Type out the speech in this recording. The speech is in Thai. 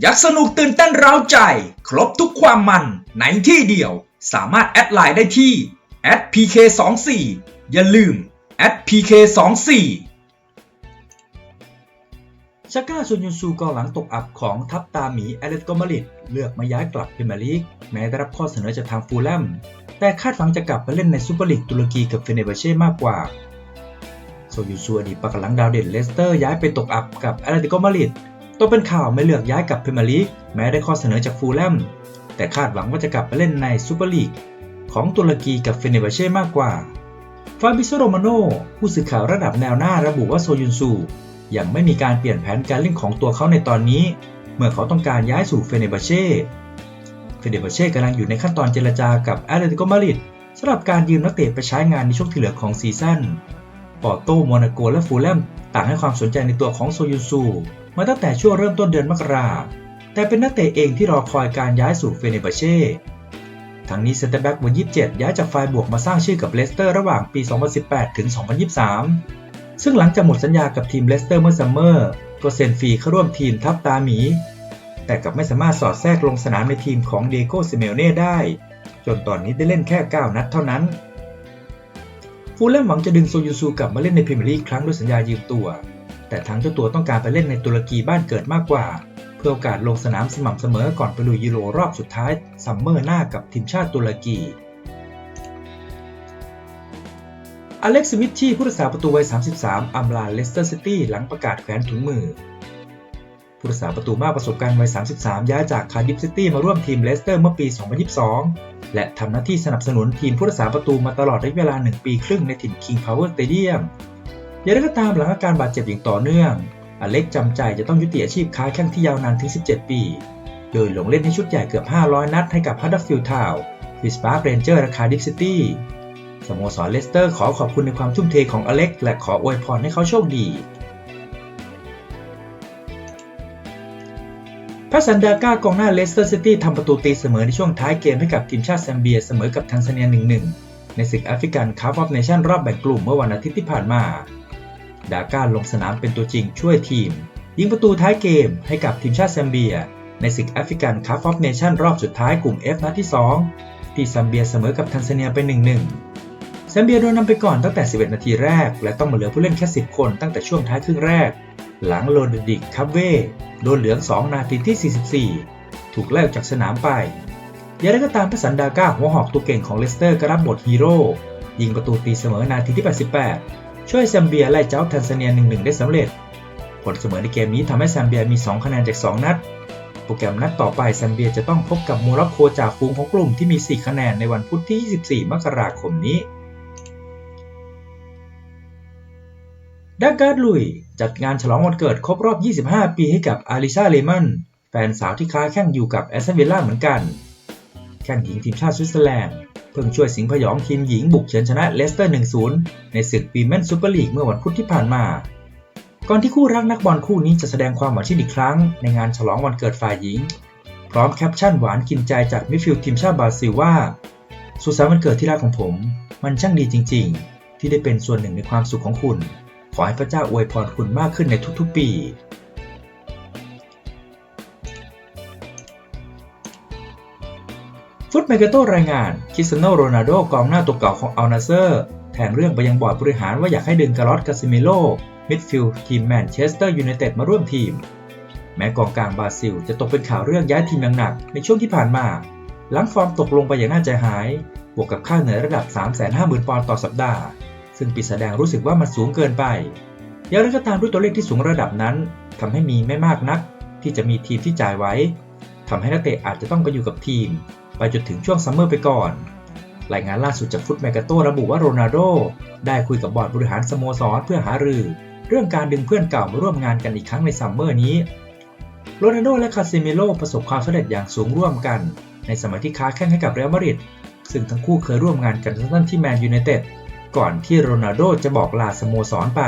อยากสนุกตื่นเต้นเร้าใจ ครบทุกความมันในที่เดียว สามารถแอดไลน์ได้ที่ @pk24 อย่าลืม @pk24 ชาก้าซุนยุนซูกองหลังตกอับของทัพตาหมีแอตเลติโกมาริดเลือกมาย้ายกลับพรีเมียร์ลีกแม้ได้รับข้อเสนอจากทางฟูลแลม แต่คาดหวังจะกลับไปเล่นในซูเปอร์ลีกตุรกีกับเฟเนเบเช่มากกว่าโซยูซูอดีตปากหลังดาวเด่นเลสเตอร์ย้ายไปตกอับกับแอตเลติโกมาริด ตัวเป็นข่าวไม่เลือกย้ายกลับพรีเมียร์ลีกแม้ได้ข้อเสนอจากฟูลแลมแต่คาดหวังว่าจะกลับไปเล่นในซูเปอร์ลีกของตุรกีกับเฟเนเบเช่มากกว่า ฟาบิโซโรมาโนผู้สื่อข่าวระดับแนวหน้าระบุว่าโซยุนซูยังไม่มีการเปลี่ยนแผนการเล่นของตัวเขาในตอนนี้ เมื่อเขาต้องการย้ายสู่เฟเนเบเช่เฟเนเบเช่กำลังอยู่ในขั้นตอนเจรจากับแอตเลติโกมาดริดสำหรับการยืมนักเตะไปใช้งานในช่วงที่เหลือของซีซั่นปอร์โตโมนาโกและฟูลแลม ต่างให้ความสนใจในตัวของโซยุซูมาตั้งแต่ช่วงเริ่มต้นเดือนมกราแต่เป็นนักเตะเองที่รอคอยการย้ายสู่เฟเนเบเช่ทั้งนี้เซนเตอร์แบ็กวัย27 ย้ายจากไฟบวกมาสร้างชื่อกับเลสเตอร์ระหว่างปี 2018 ถึง 2023 ซึ่งหลังจากหมดสัญญากับทีมเลสเตอร์เมื่อซัมเมอร์ก็เซ็นฟรีเข้าร่วมทีมทัพตาหมี แต่กลับไม่สามารถสอดแทรกลงสนามในทีมของเดโกซิเมลเน่ได้ จนตอนนี้ได้เล่นแค่ 9 นัดเท่านั้น ฟูลแลมหวังจะดึงโซยูซูกลับมาเล่นในพรีเมียร์ลีกครั้งด้วยสัญญายืมตัว แต่ทางเจ้าตัวต้องการไปเล่นในตุรกีบ้านเกิดมากกว่า เพื่อโอกาสลงสนามสม่ำเสมอก่อนไปลุยยูโรรอบสุดท้ายซัมเมอร์หน้ากับทีมชาติตุรกีอเล็กซ์มิทชี่ผู้รักษาประตูวัย 33อัมลาเลสเตอร์ซิตี้หลังประกาศแขวนถุงมือ ผู้รักษาประตูมากประสบการณ์วัย 33 ย้ายจากคาร์ดิฟซิตี้มาร่วมทีมเลสเตอร์เมื่อปี 2022 และทำหน้าที่สนับสนุนทีมผู้รักษาประตูมาตลอดระยะเวลา 1 ปีครึ่งในถิ่น King Power Stadium อย่างไรก็ตามหลังอาการบาดเจ็บอย่างต่อเนื่อง อเล็กจำใจจะต้องยุติอาชีพค้าแข้งที่ยาวนานถึง 17 ปี โดยลงเล่นให้ชุดใหญ่เกือบ 500 นัดให้กับฮัตเดอร์ฟิลด์ทาวน์ฟิสปาร์เรนเจอร์และคาร์ดิฟซิตี้สโมสรเลสเตอร์ขอขอบคุณในความทุ่มเทของอเล็กและขออวยพรให้เขาโชคดี พัสันดาก้ากองหน้าเลสเตอร์ซิตี้ทำประตูตีเสมอในช่วงท้ายเกมให้กับทีมชาติแซมเบียเสมอกับทันซาเนีย 1-1 ในศึกแอฟริกันคัพออฟเนชั่นรอบแบ่งกลุ่มเมื่อวันอาทิตย์ที่ผ่านมา ดาก้าลงสนามเป็นตัวจริงช่วยทีม ยิงประตูท้ายเกมให้กับทีมชาติแซมเบีย ในศึกแอฟริกันคัพออฟเนชั่นรอบสุดท้ายกลุ่ม F นัดที่ 2 ที่ซัมเบียเสมอกับทันซาเนียไป 1-1 แซมเบียโดนนำไปก่อนตั้งแต่ 11 นาทีแรก และต้องมาเหลือผู้เล่นแค่ 10 คนตั้งแต่ช่วงท้ายครึ่งแรก หลังโรดดิกคับเว่ โดนเหลือง 2 นาทีที่ 44 ถูกไล่ออกจากสนามไปอย่างไรก็ตามพัสันดาก้าหัวหอกตัวเก่งของเลสเตอร์ก็รับบทฮีโร่ยิงประตูตีเสมอนาทีที่ 88 ช่วยแซมเบียไล่เจ้าทันซาเนีย 1-1 ได้สำเร็จ ผลเสมอในเกมนี้ทำให้แซมเบียมี 2 คะแนนจาก 2 นัด โปรแกรมนัดต่อไปแซมเบียจะต้องพบกับโมร็อกโกจากฝูงของกลุ่มที่มี 4 คะแนนในวันพุธที่ 24 มกราคมนี้ ดักการ์ดลุย จัดงานฉลองวันเกิดครบรอบ 25 ปีให้กับอาริซาเลมันแฟนสาวที่ค้าแข่งอยู่กับแอสตันวิลล่าเหมือนกัน แข่งหญิงทีมชาติสวิตเซอร์แลนด์เพิ่งช่วยสิงห์พยองทีมหญิงบุกเฉือนชนะเลสเตอร์ 1-0 ในศึกวีแมนซูเปอร์ลีกเมื่อวันพุธที่ผ่านมา ก่อนที่คู่รักนักบอลคู่นี้จะแสดงความหวานชื่นอีกครั้ง ในงานฉลองวันเกิดฝ่ายหญิง พร้อมแคปชั่นหวานกินใจจากมิดฟิลด์ทีมชาติบราซิลว่า สุสันวันเกิดที่รักของผม มันช่างดีจริง ๆ ที่ได้เป็นส่วนหนึ่งในความสุขของคุณ ขอให้พระเจ้าอวยพรคุณมากขึ้นในทุกๆปี ฟุตเมกาโตรายงานคิสเตียโนโรนัลโดกองหน้าตัวเก่าของอัลนาเซอร์ แทงเรื่องไปยังบอร์ดบริหารว่าอยากให้ดึงกาลอสกาซิเมโลมิดฟิลด์ทีมแมนเชสเตอร์ยูไนเต็ดมาร่วมทีม แม้กองกลางบราซิล จะตกเป็นข่าวเรื่องย้ายทีมอย่างหนักในช่วงที่ผ่านมา หลังฟอร์มตกลงไปอย่างน่าใจหาย บวกกับค่าเหนื่อยระดับ 350,000 ปอนด์ต่อสัปดาห์ ซึ่งปีศาจแดงรู้สึกว่ามันสูงเกินไป อย่างไรก็ตามด้วยตัวเลขที่สูงระดับนั้นทำให้มีไม่มากนัก ที่จะมีทีมที่จ่ายไว้ทำให้นักเตะอาจจะต้องไปอยู่กับทีม ไปจนถึงช่วงซัมเมอร์ไปก่อน รายงานล่าสุดจากฟุตแมกกาโตระบุว่าโรนัลโดได้คุยกับบอร์ดบริหารสโมสรเพื่อหารือ เรื่องการดึงเพื่อนเก่ามาร่วมงานกันอีกครั้งในซัมเมอร์นี้โรนัลโดและคาซิเมโลประสบความสำเร็จอย่างสูงร่วมกัน ในสมัยที่ค้าแข่งให้กับเรอัลมาดริดซึ่งทั้งคู่เคยร่วมงานกันสั้นๆที่แมนยูไนเต็ด ก่อนที่โรนัลโดจะบอกลาสโมสรไป